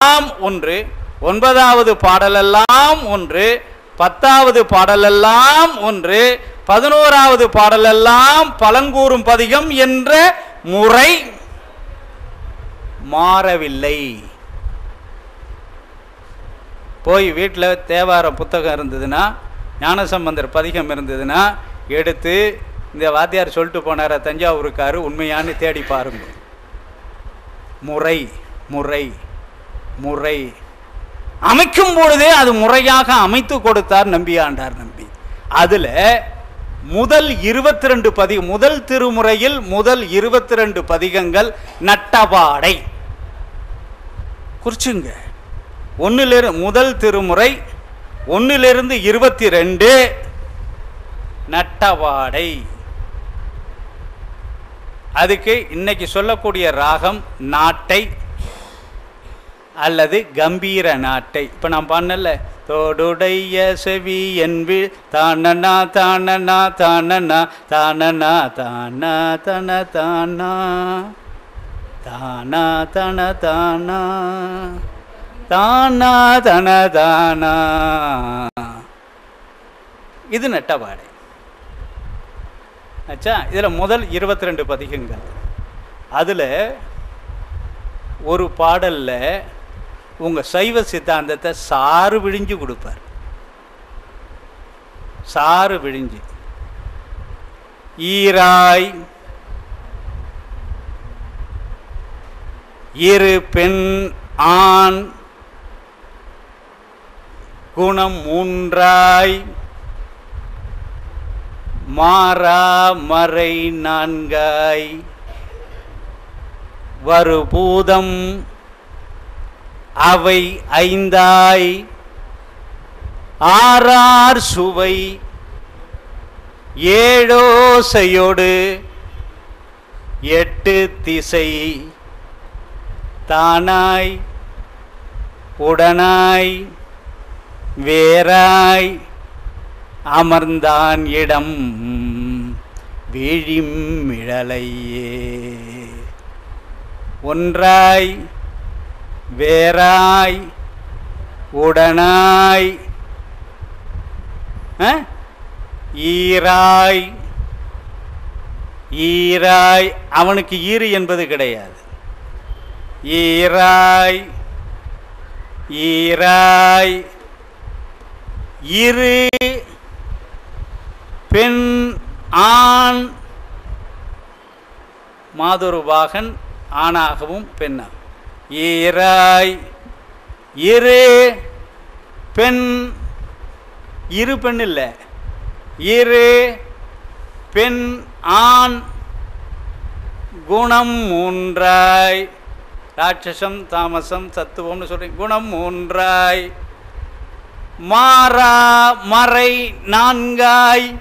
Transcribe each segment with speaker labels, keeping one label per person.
Speaker 1: எல்லாம் ஒன்று ஒன்பதாவது பாடலெல்லாம் ஒன்று பத்தாவது பாடலெல்லாம் ஒன்று பதினோராவது பாடலெல்லாம் பலங்கூறும் பதிகம் என்ற முறை மாறவில்லை. போய் வீட்டில் தேவார புத்தகம் இருந்ததுன்னா ஞானசம்பந்தர் பதிகம் இருந்ததுன்னா எடுத்து இந்த வாத்தியார் சொல்லிட்டு போனார தஞ்சாவூருக்காரு உண்மையான்னு தேடி பாருங்க. முறை முறை. முறை. அமைக்கும் பொழுதே அது முறையாக அமைத்து கொடுத்தார் நம்பியாண்டார் நம்பி. அதில் முதல் இருபத்தி ரெண்டு பதி முதல் திருமுறையில் முதல் இருபத்தி ரெண்டு பதிகங்கள் நட்டபாடை. குறிச்சுங்க. ஒன்னிலிருந்து முதல் திருமுறை ஒன்னிலிருந்து இருபத்தி ரெண்டு நட்டவாடை அதுக்கு இன்னைக்கு சொல்லக்கூடிய ராகம் நாட்டை. அல்லது கம்பீர நாட்டை. இப்போ நான் பண்ணல தோடுடைய செவி என்பி தானனா தானனா தானனா தானனா தானா தன தானா தானா தன தானா தானா தன தானா. இது நட்டபாடை ஆச்சா இதில் முதல் இருபத்தி ரெண்டு பதிகங்கள். அதில் ஒரு பாடலில் உங்கள் சைவ சித்தாந்தத்தை சாறு விழிஞ்சு கொடுப்பார். சாறு விழிஞ்சு. ஈராய் இரு பெண் ஆண் குணம் மூன்றாய் மாறா மறை நான்காய் வருபூதம் அவை ஐந்தாய். ஆறார் சுவை. ஏழோசையோடு. எட்டு திசை. தானாய். உடனாய். வேறாய். அமர்ந்தான் இடம். விழிமிழலையே. ஒன்றாய். வேறாய் உடனாய் ஆ? ஈராய் ஈராய். அவனுக்கு ஈறு என்பது கிடையாது. ஈராய் ஈராய். இரு பெண் ஆண். மாதுருபாகன் ஆணாகவும் பெண்ணாகும் ஈராய். இரு பெண் இரு பெண் இல்லை. இரு பெண் ஆண் குணம் மூன்றாய். ராட்சசம் தாமசம் சத்துவம்னு சொல்றேன் குணம் மூன்றாய். மாறா மறை நான்காய்.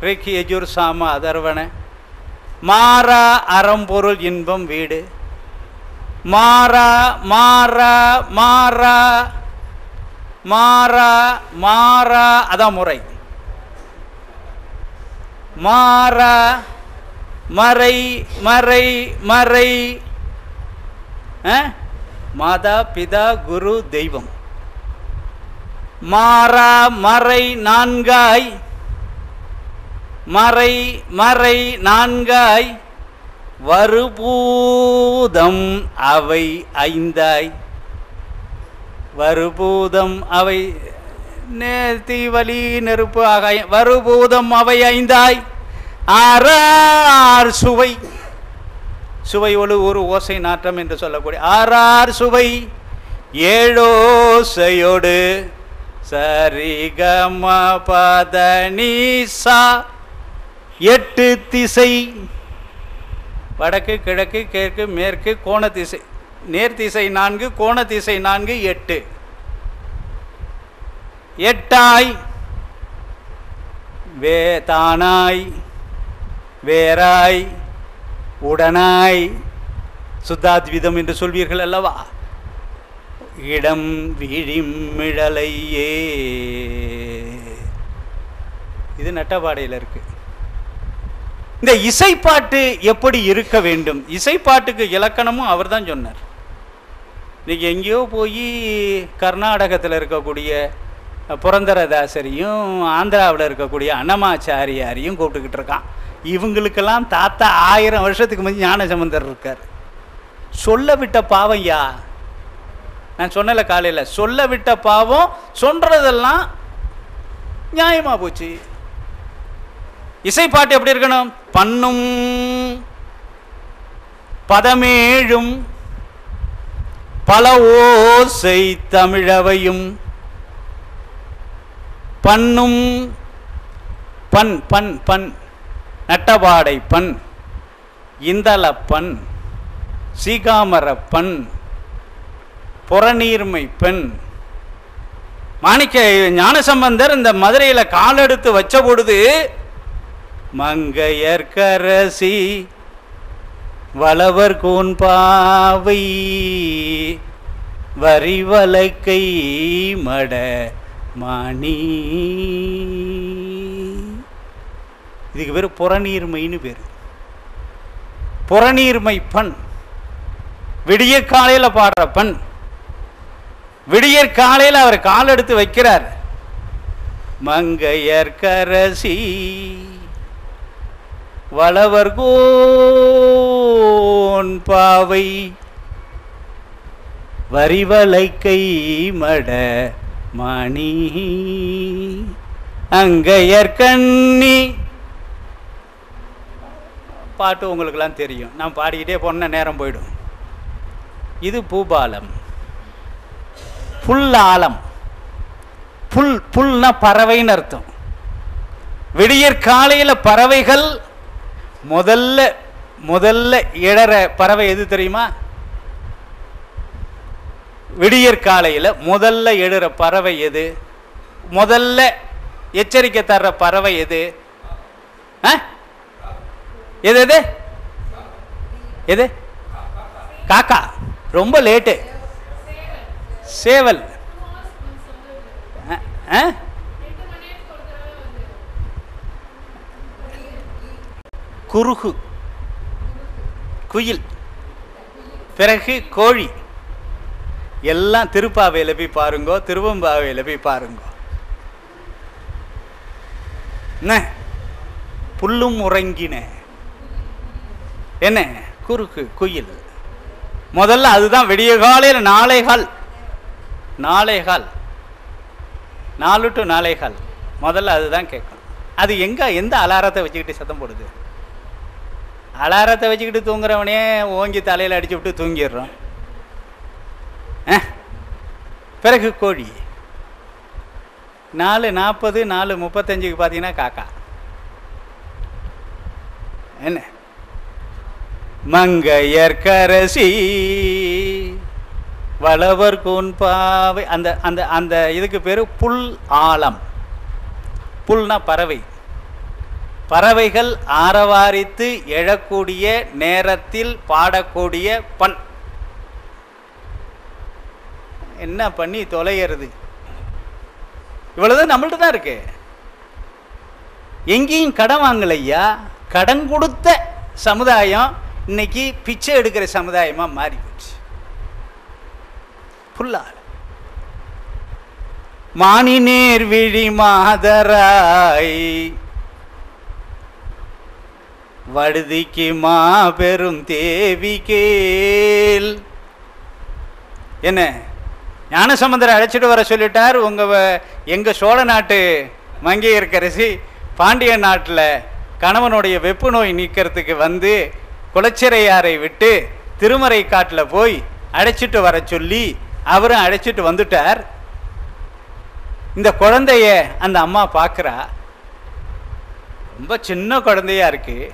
Speaker 1: ரிக்கி யஜுர் சாம அதர்வன. மாறா அறம்பொருள் இன்பம் வீடு. மாறா மாறா மாறா மாறா மாறா அதான் முறை. மாறா மறை மறை மறை ஆ? மாதா பிதா குரு தெய்வம். மாறா மறை நான்காய். மறை மறை நான்காய். வருபூதம் அவை ஐந்தாய். வருபூதம் அவை நேர்த்தி வலி நெருப்பு ஆகாய வருபூதம் அவை ஐந்தாய். ஆறார் சுவை. சுவை ஒழு ஒரு ஓசை நாற்றம் என்று சொல்லக்கூடிய ஆறார் சுவை. ஏழோசையோடு சரிகம பத எட்டு திசை. வடக்கு கிழக்கு கிழக்கு மேற்கு கோண திசை. நேர்த்திசை நான்கு கோண திசை நான்கு எட்டு. எட்டாய். வே தானாய். வேறாய். உடனாய். சுத்தாத்விதம் என்று சொல்வீர்கள் அல்லவா? இடம் விழிமிழலையே இது நட்டபாடையில் இருக்குது இந்த இசைப்பாட்டு எப்படி இருக்க வேண்டும்? இசைப்பாட்டுக்கு இலக்கணமும் அவர் தான் சொன்னார். இன்னைக்கு எங்கேயோ போய் கர்நாடகத்தில் இருக்கக்கூடிய புரந்தரதாசரையும் ஆந்திராவில் இருக்கக்கூடிய அன்னமாச்சாரியாரையும் கூப்பிட்டுக்கிட்டு இருக்கான். இவங்களுக்கெல்லாம் தாத்தா ஆயிரம் வருஷத்துக்கு முந்தி ஞானசம்பந்தர் இருக்கார். சொல்ல விட்ட பாவம் யா? நான் சொன்னல காலையில் சொல்ல விட்ட பாவம் சொல்றதெல்லாம் நியாயமாக போச்சு. இசைப்பாட்டு எப்படி இருக்கணும்? பண்ணும் பதமேழும் பல ஓசை தமிழவையும். பண்ணும் பண் பண் பண் நட்டபாடை பண் இந்தள பண் சீகாமர பண் புறநீர்மை பெண். மாணிக்க ஞானசம்பந்தர் இந்த மதுரையில் காலெடுத்து வச்ச பொழுது மங்கையர்கரசி வளவர் கோன் பாவை வரிவலக்கை மட மணி. இதுக்கு பேர் புறநீர்மைன்னு பேர். புறநீர்மை பண் விடிய காலையில் பாடுற பண் விடியற் காலையில் அவர் கால் எடுத்து வைக்கிறார். மங்கையர்கரசி வளவர்கோன் பாவை. வரிவலைக்கை மட மணி. அங்கையர்கண்ணி பாட்டு உங்களுக்கெல்லாம் தெரியும். நான் பாடிக்கிட்டே போன நேரம் போயிடும். இது பூபாலம். புல் ஆலம் புல் புல்னா பறவைன்னு அர்த்தம். விடியற் காலையில் பறவைகள் முதல்ல முதல்ல இடற பறவை எது தெரியுமா? விடியற் காலையில் முதல்ல எழுற பறவை எது? முதல்ல எச்சரிக்கை தர்ற பறவை எது? ஆ? எது எது? எது? காக்கா. ரொம்ப லேட்டு. சேவல். ஆ? குறுகு குருகு குயில் பிறகு கோழி. எல்லாம் திருப்பாவையில் போய் பாருங்கோ திருவம்பாவையில் போய் பாருங்கோ. என்ன? புல்லும் உறங்கின. என்ன? குறுக்கு குயில். முதல்ல அதுதான் விடிய காலையில் நாளை கால். நாளை கால். நாலு டு நாளை கால். முதல்ல அதுதான் கேட்கும் அது எங்க எந்த அலாரத்தை வச்சுக்கிட்டு சத்தம் போடுது? அலாரத்தை வச்சுக்கிட்டு தூங்குறவனே ஓங்கி தலையில் அடிச்சு விட்டு தூங்கிடுறோம் பிறகு கோழி. நாலு நாற்பது நாலு முப்பத்தஞ்சுக்கு பார்த்தீங்கன்னா காக்கா. என்ன? மங்கையர்கரசி வளவர் கூன்பாவை அந்த அந்த அந்த இதுக்கு பேர் புல் ஆலம். புல்னா பறவை. பறவைகள் ஆரவாரித்து எழக்கூடிய நேரத்தில் பாடக்கூடிய பண். என்ன பண்ணி தொலைகிறது இவ்வளவுதான் நம்மள்ட்ட தான் இருக்கு. எங்கேயும் கடன் வாங்கலையா? கடன் கொடுத்த சமுதாயம் இன்னைக்கு பிச்சை எடுக்கிற சமுதாயமா மாறி போச்சு புல்லால். மானி நேர் விழி மாதராய் வடுதிக்கு மாபெரும் தேவிகேல் என்ன? ஞானசமுந்தரை அழைச்சிட்டு வர சொல்லிட்டார். உங்க வ- எங்க சோழ நாட்டு மங்கையர்க்கரசி பாண்டிய நாட்டில் கணவனுடைய வெப்பு நோய் நீக்கிறதுக்கு வந்து குளச்சிரையாரை விட்டு திருமறை காட்டில் போய் அழைச்சிட்டு வர சொல்லி அவரும் அழைச்சிட்டு வந்துட்டார். இந்த குழந்தைய அந்த அம்மா பார்க்குறா ரொம்ப சின்ன குழந்தையா இருக்குது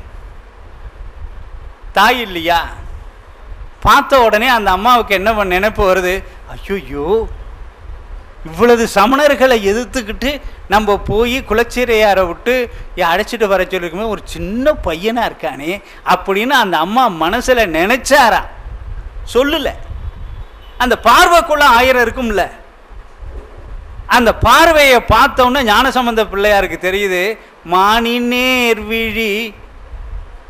Speaker 1: தாய் இல்லையா? பார்த்த உடனே அந்த அம்மாவுக்கு என்ன பண்ண நினைப்பு வருது? ஐயோ இவ்வளவு சமணர்களை எதிர்த்துக்கிட்டு நம்ம போய் குலச்சிறையாரை விட்டு ஏ- அழைச்சிட்டு வர சொல்லிருக்குமே ஒரு சின்ன பையனாக இருக்கானே அப்படின்னு அந்த அம்மா மனசில் நினைச்சாரா? சொல்லல. அந்த பார்வைக்குள்ள ஆயிரம் இருக்கும்ல. அந்த பார்வையை பார்த்தோன்னே ஞானசம்பந்த பிள்ளையாருக்கு தெரியுது மானி நேர் விழி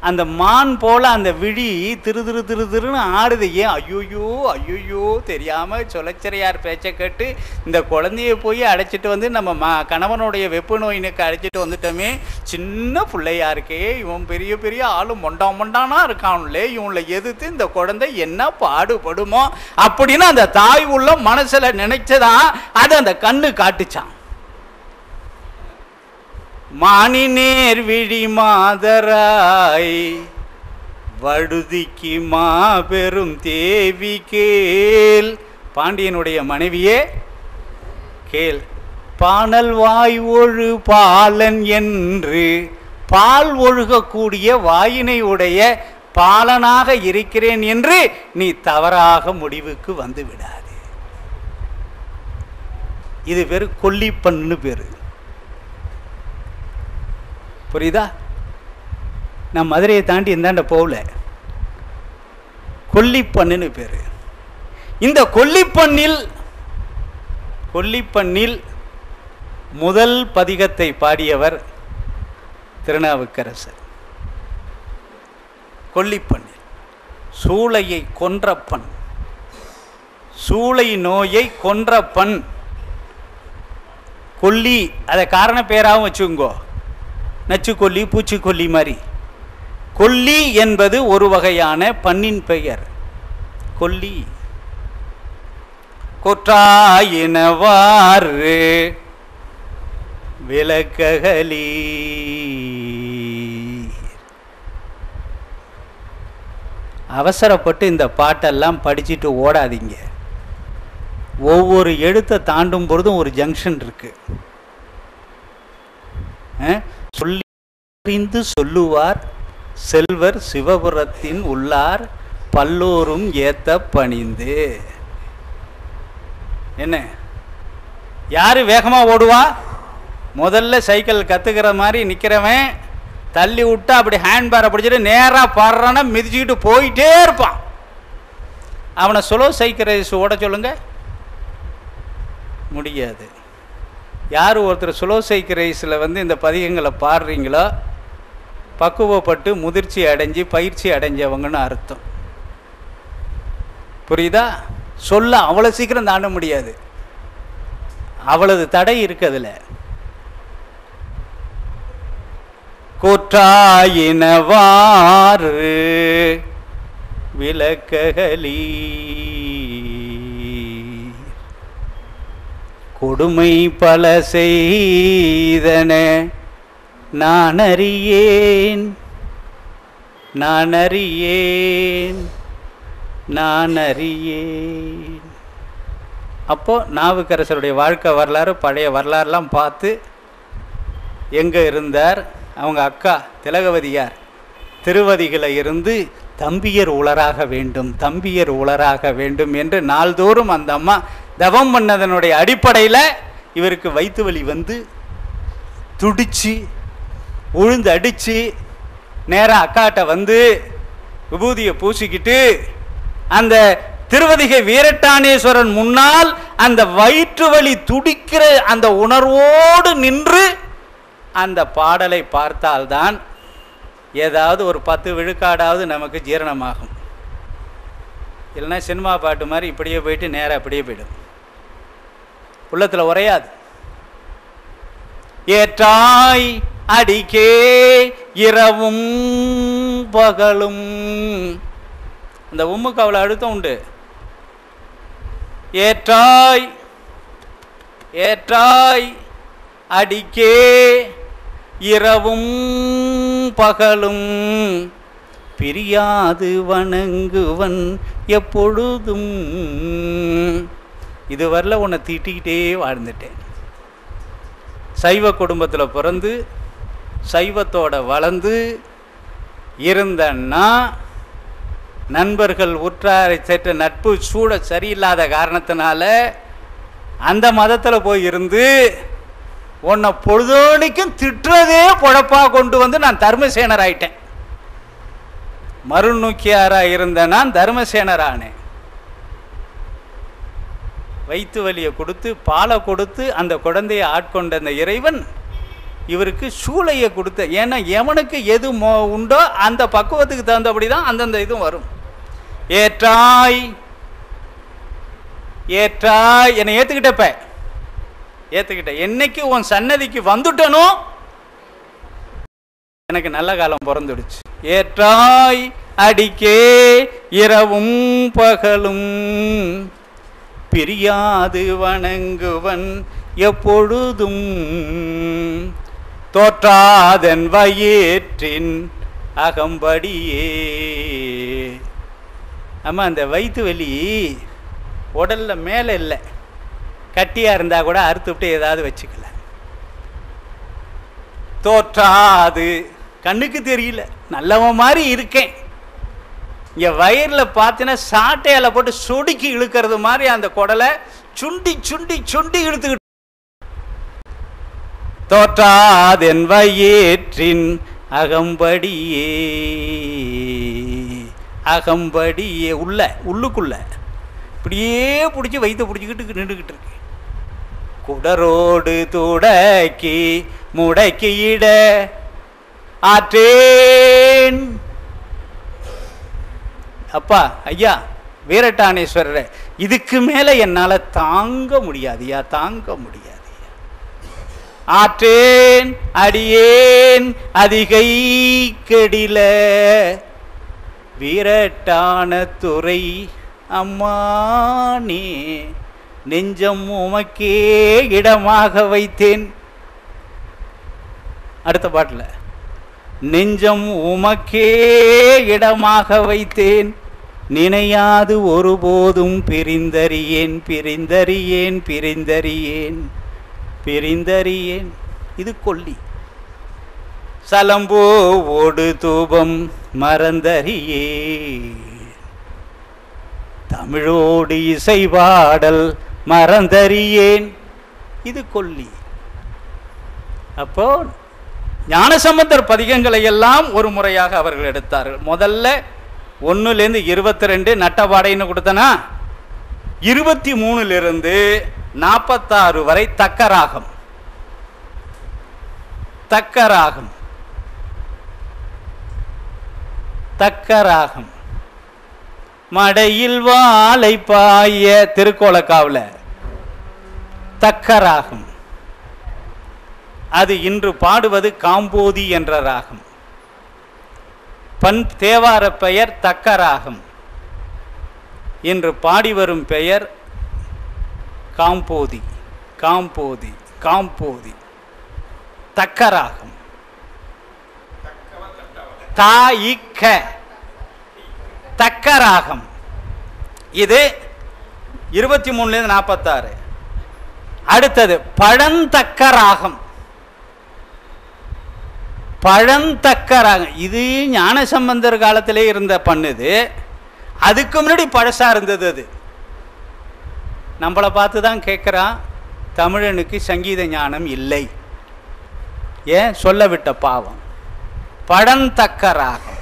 Speaker 1: அந்த மான் போல அந்த விழி திரு திரு திரு திருன்னு ஆடுது. ஏன்? ஐயோயோ ஐயோயோ தெரியாமல் சொலச்சரையார் பேச்சை கேட்டு இந்த குழந்தைய போய் அழைச்சிட்டு வந்து நம்ம ம கணவனுடைய வெப்பு நோயினுக்கு அழைச்சிட்டு வந்துட்டோமே. சின்ன பிள்ளையா இருக்கே. இவன் பெரிய பெரிய ஆளும் மொண்டா மொண்டானா இருக்கான்லே. இவங்களை எதிர்த்து இந்த குழந்தை என்ன பாடுபடுமோ அப்படின்னு அந்த தாய் உள்ள மனசில் நினைச்சதான் அது அந்த கண்ணு காட்டுச்சான் மானி நேர் விழி மாதராய் வடுதிக்கு மாபெரும் தேவி கேள். பாண்டியனுடைய மனைவியே கேள். பானல் வாய் ஒழு பாலன் என்று பால் ஒழுகக்கூடிய வாயினை உடைய பாலனாக இருக்கிறேன் என்று நீ தவறாக முடிவுக்கு வந்துவிடாதே. இது பேர் கொல்லிப்பண்ணு பேரு. புரியுதா? நான் மதுரையை தாண்டி இந்தாண்ட போகல. கொல்லிப்பண்ணுன்னு பேரு. இந்த கொல்லிப்பண்ணில் கொல்லிப்பண்ணில் முதல் பதிகத்தை பாடியவர் திருநாவுக்கரசர். கொல்லிப்பண்ணில் சூளையை கொன்ற பண். சூளை நோயை கொன்ற பண். கொல்லி அதை காரண பேராகவும் வச்சுங்கோ நச்சுக்கொல்லி பூச்சிக்கொல்லி மாதிரி. கொல்லி என்பது ஒரு வகையான பண்ணின் பெயர். கொல்லி. கொற்றாயினவாறு விளக்ககலி அவசரப்பட்டு இந்த பாட்டெல்லாம் படிச்சுட்டு ஓடாதீங்க. ஒவ்வொரு எழுத்தை தாண்டும் பொழுதும் ஒரு ஜங்ஷன் இருக்குது அறிந்து சொல்லுவார் செல்வர் சிவபுரத்தின் உள்ளார் பல்லோரும் ஏத்த பணிந்து. என்ன? யாரு வேகமா ஓடுவா? முதல்ல சைக்கிள் கத்துக்கிற மாதிரி நிக்கிறவன் தள்ளி விட்டு அப்படி ஹேண்ட் பேரை பிடிச்சிட்டு நேரா படுறான மிதிச்சுக்கிட்டு போயிட்டே இருப்பான். அவனை சுலோ சைக்கிள் ரேஸ் ஓட சொல்லுங்க. முடியாது. யார் ஒருத்தர் சுலோ சைக்கிள் ரேஸில் வந்து இந்த பதிகங்களை பாடுறீங்களோ பக்குவப்பட்டு முதிர்ச்சி அடைஞ்சு பயிற்சி அடைஞ்சவங்கன்னு அர்த்தம். புரியுதா? சொல்ல அவ்வளோ சீக்கிரம் தாண்ட முடியாது. அவ்வளவு தடை இருக்கு அதுல கூற்றாயினவாறு விளக்ககலி கொடுமை பல செய்தன நான் அறியேன் நான் அறியேன் நான் அறியேன் அப்போது நாவுக்கரசருடைய வாழ்க்கை வரலாறு பழைய வரலாறுலாம் பார்த்து எங்கே இருந்தார்? அவங்க அக்கா திலகவதியார். திருவதிகளை இருந்து தம்பியர் உளராக வேண்டும் தம்பியர் உளராக வேண்டும் என்று நாள்தோறும் அந்த அம்மா தவம் பண்ணதனுடைய அடிப்படையில் இவருக்கு வயிற்று வலி வந்து துடிச்சு உழுந்து அடிச்சு நேராக அக்காட்ட வந்து விபூதியை பூசிக்கிட்டு அந்த திருவதிகை வீரட்டானேஸ்வரன் முன்னால் அந்த வயிற்று வலி துடிக்கிற அந்த உணர்வோடு நின்று அந்த பாடலை பார்த்தால்தான் ஏதாவது ஒரு பத்து விழுக்காடாவது நமக்கு ஜீரணமாகும். இல்லைன்னா சினிமா பாட்டு மாதிரி இப்படியே போயிட்டு நேராக அப்படியே போயிடும். உள்ளத்தில் உரையாது ஏற்றாய் அடிக்கே இரவும் பகலும். அந்த உம்முக்கு அவ்வளோ அழுத்தம் உண்டு. ஏற்றாய் ஏற்றாய் அடிக்கே இரவும் பகலும். பிரியாது வணங்குவன் எப்பொழுதும். இதுவரையில் உன்னை திட்டிக்கிட்டே வாழ்ந்துட்டேன். சைவ குடும்பத்தில் பிறந்து சைவத்தோட வளர்ந்து இருந்தன்னா நண்பர்கள் உற்றாரை சேற்ற நட்பு சூட சரியில்லாத காரணத்தினால அந்த மதத்தில் போய் இருந்து உன்னை பொழுதோனிக்கும் திட்டுறதே பொழப்பா கொண்டு வந்து நான் தர்மசேனர் ஆயிட்டேன் மறுநூக்கியாராக இருந்த நான் தர்மசேனரானேன். வயிற்று வலியை கொடுத்து பாலை கொடுத்து அந்த குழந்தையை ஆட்கொண்ட அந்த இறைவன் இவருக்கு சூளையை கொடுத்த ஏன்னா எவனுக்கு எது மோ உண்டோ அந்த பக்குவத்துக்கு தகுந்தபடி தான் அந்தந்த இதுவும் வரும். ஏற்றாய் ஏற்றாய் என்னை ஏற்றுக்கிட்டப்ப ஏற்றுக்கிட்ட என்னைக்கு உன் சன்னதிக்கு வந்துட்டனோ எனக்கு நல்ல காலம் பிறந்துடுச்சு. ஏற்றாய் அடிக்கே இரவும் பகலும் பிரியாது வணங்குவன் எப்பொழுதும். தோற்றாதன் வயிற்றின் அகம்படியே. ஆமா அந்த வயிற்று வலி உடல்ல மேலே இல்லை. கட்டியா இருந்தா கூட அறுத்து விட்டு ஏதாவது வச்சுக்கல. தோற்றாது. கண்ணுக்கு தெரியல. நல்லவன் மாதிரி இருக்கேன். இங்க வயிறில் பார்த்தீங்கன்னா சாட்டையால போட்டு சொடுக்கி இழுக்கிறது மாதிரி அந்த குடலை சுண்டி சுண்டி சுண்டி இழுத்துக்கிட்டு தோற்றாதென் வயிற்றின் அகம்படியே. அகம்படியே. உள்ள உள்ளுக்குள்ள. இப்படியே பிடிச்சி வைத்த பிடிச்சிக்கிட்டு நின்றுக்கிட்டு இருக்கு. குடரோடு துடக்கி முடக்கியிட ஆற்றேன். அப்பா ஐயா வீரட்டானேஸ்வரரை இதுக்கு மேலே என்னால் தாங்க முடியாதுயா தாங்க முடியாது. ஆற்றேன் அடியேன் அதிகை கெடில. வீரட்டான துறை அம்மானே நெஞ்சம் உமக்கே இடமாக வைத்தேன். அடுத்த பாட்டில். நெஞ்சம் உமக்கே இடமாக வைத்தேன். நினையாது ஒருபோதும் பிரிந்தறியேன் பிரிந்தறியேன் பிரிந்தறியேன். பிரிந்தறியேன். இது கொல்லி. சலம்போ ஓடு தூபம் மறந்தறியே தமிழோடு இசை பாடல் மறந்தறியேன். இது கொல்லி. அப்போ ஞானசம்பந்தர் பதிகங்களை எல்லாம் ஒரு முறையாக அவர்கள் எடுத்தார்கள். முதல்ல ஒன்றுலேருந்து இருபத்தி ரெண்டு நட்டபாடைன்னு கொடுத்தனா இருபத்தி மூணுலேருந்து நாற்பத்தாறு வரை தக்கராகம் தக்கராகம் தக்கராகம் மடையில் வாழை பாய திருக்கோலக்காவில் தக்கராகம் அது இன்று பாடுவது காம்போதி என்ற ராகம். பண் தேவார பெயர் தக்கராகம் என்று பாடி வரும் பெயர் காம்போதி காம்போதி காம்போதி. தக்கராகம். தா இக்க இது இருபத்தி மூணுலேருந்து நாற்பத்தாறு. அடுத்தது பழந்தக்க ராகம் பழந்தக்க ராகம் இது ஞானசம்பந்தர் காலத்திலே இருந்த பண்ணுது. அதுக்கு முன்னாடி பழசாக இருந்தது அது. நம்மளை பார்த்து தான் கேட்குறான் தமிழனுக்கு சங்கீத ஞானம் இல்லை. ஏன்? சொல்ல விட்ட பாவம். பழந்தக்க ராகம்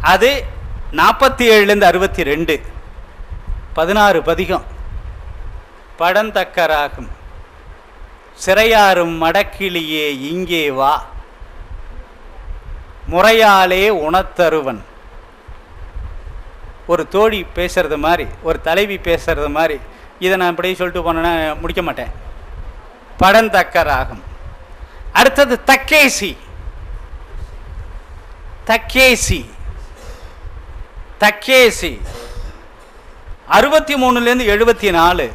Speaker 1: அது நாற்பத்தி ஏழுலேருந்து அறுபத்தி ரெண்டு பதினாறு பதிகம். பழந்தக்க ராகம் சிறையாரும் மடக்கிளியே இங்கே வா. முறையாலே உணத்தருவன் ஒரு தோழி பேசுகிறது மாதிரி ஒரு தலைவி பேசுகிறது மாதிரி இதை நான் இப்படி சொல்லிட்டு போனேன்னா முடிக்க மாட்டேன். படந்தக்க ராகம் அடுத்தது தக்கேசி. தக்கேசி. தக்கேசி. அறுபத்தி மூணுலேருந்து எழுபத்தி நாலு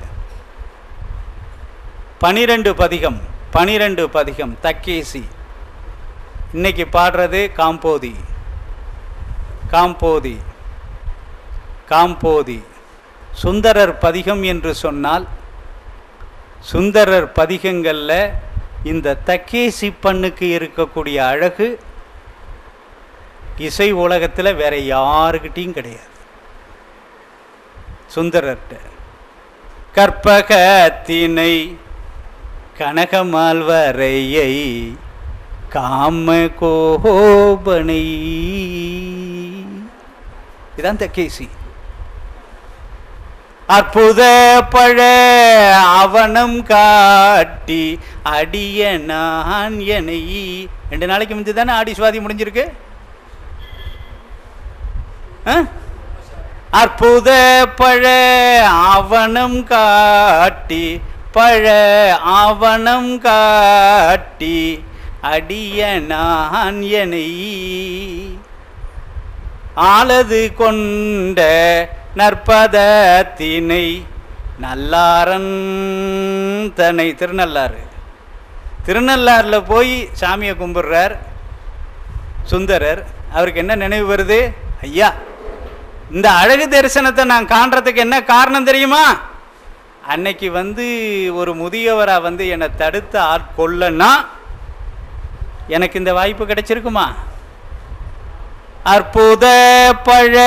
Speaker 1: பனிரெண்டு பதிகம் பனிரெண்டு பதிகம் தக்கேசி. இன்னைக்கு பாடுறது காம்போதி. காம்போதி. காம்போதி. சுந்தரர் பதிகம் என்று சொன்னால் சுந்தரர் பதிகங்களில் இந்த தக்கேசி பண்ணுக்கு இருக்கக்கூடிய அழகு இசை உலகத்தில் வேற யாருக்கிட்டையும் கிடையாது. சுந்தரர்கிட்ட கற்பகத்தினை கனகமால்வரையை காம கோபனை இதான் தக்கேசி. அற்புத பழ அவனம் காட்டி அடிய நான் என ரெண்டு நாளைக்கு முந்தி தானே ஆடி சுவாதி முடிஞ்சிருக்கு? ஆ? அற்புத பழ அவனம் காட்டி பழ ஆவணம் காட்டி அடிய நான் என ஆளது கொண்ட நற்பதத்தினை நல்லாரன் தன்னை திருநள்ளாறு. திருநள்ளாறில் போய் சாமியை கும்பிடுறார் சுந்தரர். அவருக்கு என்ன நினைவு வருது? ஐயா இந்த அழகு தரிசனத்தை நான் காண்றதுக்கு என்ன காரணம் தெரியுமா? அன்னைக்கு வந்து ஒரு முதியவராக வந்து என்னை தடுத்து ஆட்கொள்ளன்னா எனக்கு இந்த வாய்ப்பு கிடைச்சிருக்குமா? அற்புத பழ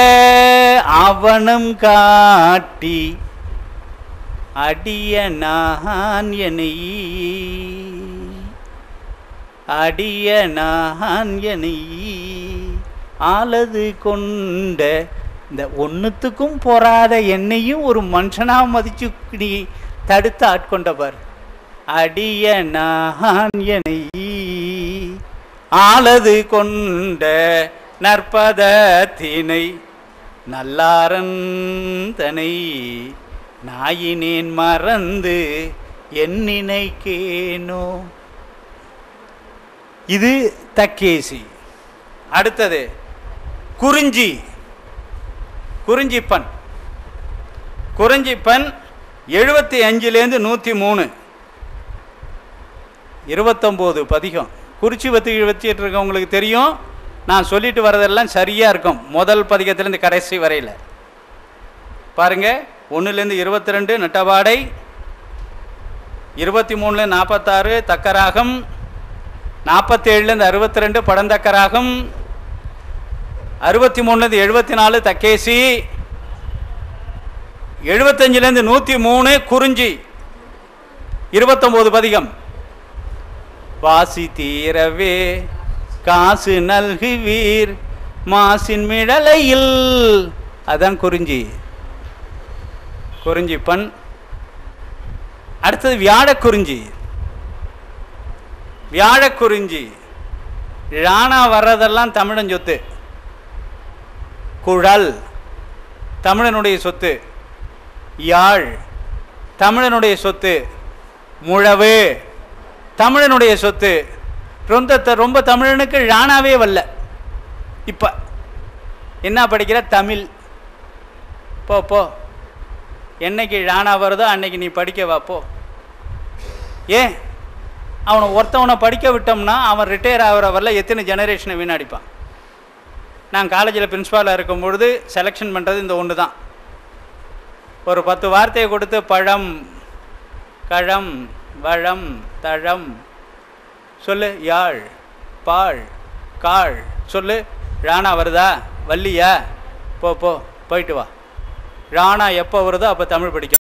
Speaker 1: அவனும் காட்டி அடிய நான் என்னை அடிய நான் என்னை ஆளது கொண்ட இந்த ஒன்றுத்துக்கும் போராத என்னையும் ஒரு மனுஷனாக மதிச்சு நீ தடுத்து ஆட்கொண்டவர். அடிய நான் என்னை கொண்ட நற்பதத்தினை நல்லாரன் தனை நாயினேன் மறந்து என் நினைக்கேனோ. இது தக்கேசி. அடுத்தது குறிஞ்சி. குறிஞ்சிப்பன். குறிஞ்சிப்பன் எழுபத்தி அஞ்சுலேருந்து நூற்றி மூணு இருபத்தொம்போது பதிகம். குறிச்சி வத்து வச்சுட்டு இருக்கவங்களுக்கு தெரியும். நான் சொல்லிட்டு வரதெல்லாம் சரியாக இருக்கும். முதல் பதிகத்திலேருந்து கடைசி வரையில். பாருங்க ஒன்றுலேருந்து இருபத்தி ரெண்டு நட்டவாடை. இருபத்தி மூணுல நாற்பத்தாறு தக்கராகம். நாற்பத்தேழுலேருந்து அறுபத்தி ரெண்டு படந்தக்கராகம். அறுபத்தி மூணுலேருந்து எழுபத்தி நாலு தக்கேசி. எழுபத்தஞ்சிலேருந்து நூற்றி மூணு குறிஞ்சி. இருபத்தொம்போது பதிகம். வாசி தீரவே. காசு நல்குவீர் மாசின் மிடலையில். அதான் குறிஞ்சி. குறிஞ்சி பண். அடுத்தது வியாழக்குறிஞ்சி குறிஞ்சி. வியாழக் குறிஞ்சி. ராணா வர்றதெல்லாம் தமிழன் சொத்து. குழல். தமிழனுடைய சொத்து. யாழ். தமிழனுடைய சொத்து. முழவு. தமிழனுடைய சொத்து. ரொம்ப ரொம்ப தமிழனுக்கு ராணாவே வரல. இப்போ என்ன படிக்கிற? தமிழ். போ போ. என்னைக்கு ராணா வருதோ அன்னைக்கு நீ படிக்க வா போ. ஏன்? அவனை ஒருத்தவனை படிக்க விட்டோம்னா அவன் ரிட்டையர் ஆகிற வரல எத்தனை ஜெனரேஷனை வீணடிப்பான்? நான் காலேஜில் பிரின்ஸ்பாலாக இருக்கும் பொழுது செலெக்ஷன் பண்ணுறது இந்த ஒன்று தான். ஒரு பத்து வார்த்தையை கொடுத்து பழம் கழம் வழம் தழம் சொல்லு யாழ் பாழ் காள் சொல்லு. ராணா வருதா? வள்ளியா? போ போ போயிட்டு வா. ராணா எப்போ வருதோ அப்போ தமிழ் படிக்கும்